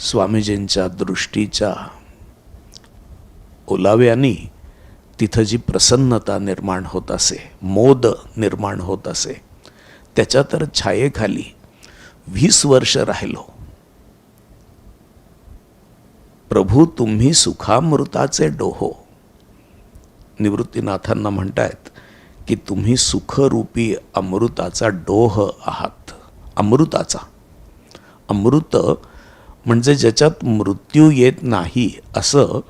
स्वामीजींच्या दृष्टीच्या ओलाव्यानी तिथं जी प्रसन्नता निर्माण होत असे मोद निर्माण होत असे त्याच्या तर छायेखाली वीस वर्ष राहिलो. प्रभू तुम्ही सुखामृताचे डोहो. निवृत्तीनाथांना म्हणतायत की तुम्ही सुखरूपी अमृताचा डोह आहात. अमृताचा. अमृत म्हणजे ज्याच्यात मृत्यू येत नाही असं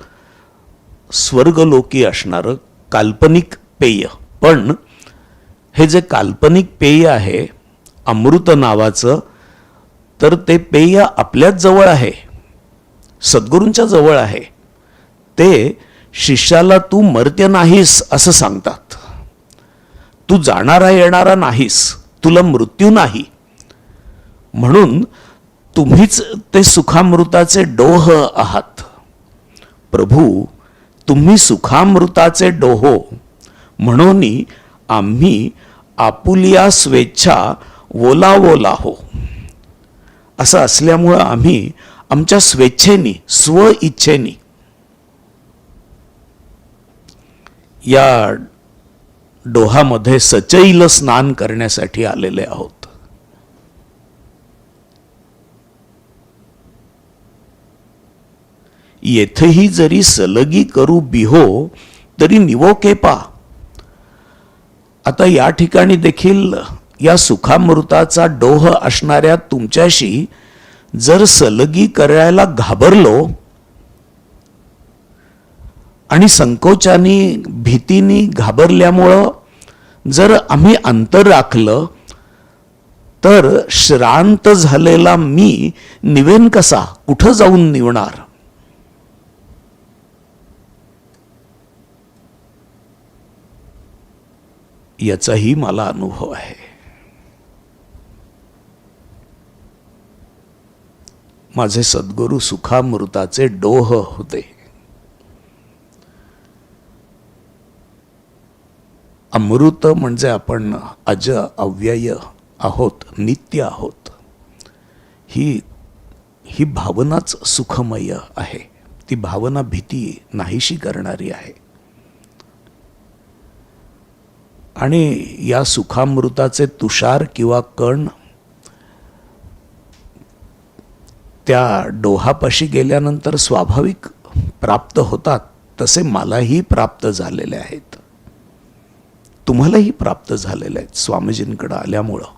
स्वर्गलोकी असणारं काल्पनिक पेय. पण हे जे काल्पनिक पेय आहे अमृत नावाचं तर ते पेय आपल्याच जवळ आहे. सद्गुरूंच्या जवळ आहे. ते शिष्याला तू मर्त्य नाहीस असं सांगतात. तू जाणारा येणारा नाहीस. तुला मृत्यू नाही. म्हणून तुम्हीच ते सुखामृताचे डोह आहात. प्रभू तुम्ही सुखामृताचे डोहो. म्हणून आम्ही आपुलिया स्वेच्छा ओलावोला वोला हो. असं असल्यामुळं आम्ही आमच्या स्वेच्छेनी स्व इच्छेनी. या डोहामध्ये सचैल स्नान करण्यासाठी आलेले आहोत. येथेही जरी सलगी करू बिहो तरी निवो केपा आता या ठिकाणी देखील या सुखामृताचा डोह असणाऱ्या तुमच्याशी जर सलगी करायला घाबरलो आणि संकोचानी भीतीनी घाबरल्यामुळं जर आम्ही अंतर राखलं तर श्रांत झालेला मी निवेन कसा? कुठं जाऊन निवणार? याचाही मला अनुभव आहे. माझे सद्गुरू सुखामृताचे डोह होते. अमृत म्हणजे आपण अज अव्यय आहोत नित्य आहोत. ही ही भावनाच सुखमय आहे. ती भावना भीती नाहीशी करणारी आहे. आणि या सुखामृताचे तुषार किंवा कण त्या डोहापाशी गेल्यानंतर स्वाभाविक प्राप्त होतात तसे मलाही प्राप्त झालेले आहेत. तुम्हालाही प्राप्त झालेले आहेत स्वामीजींकडं आल्यामुळं.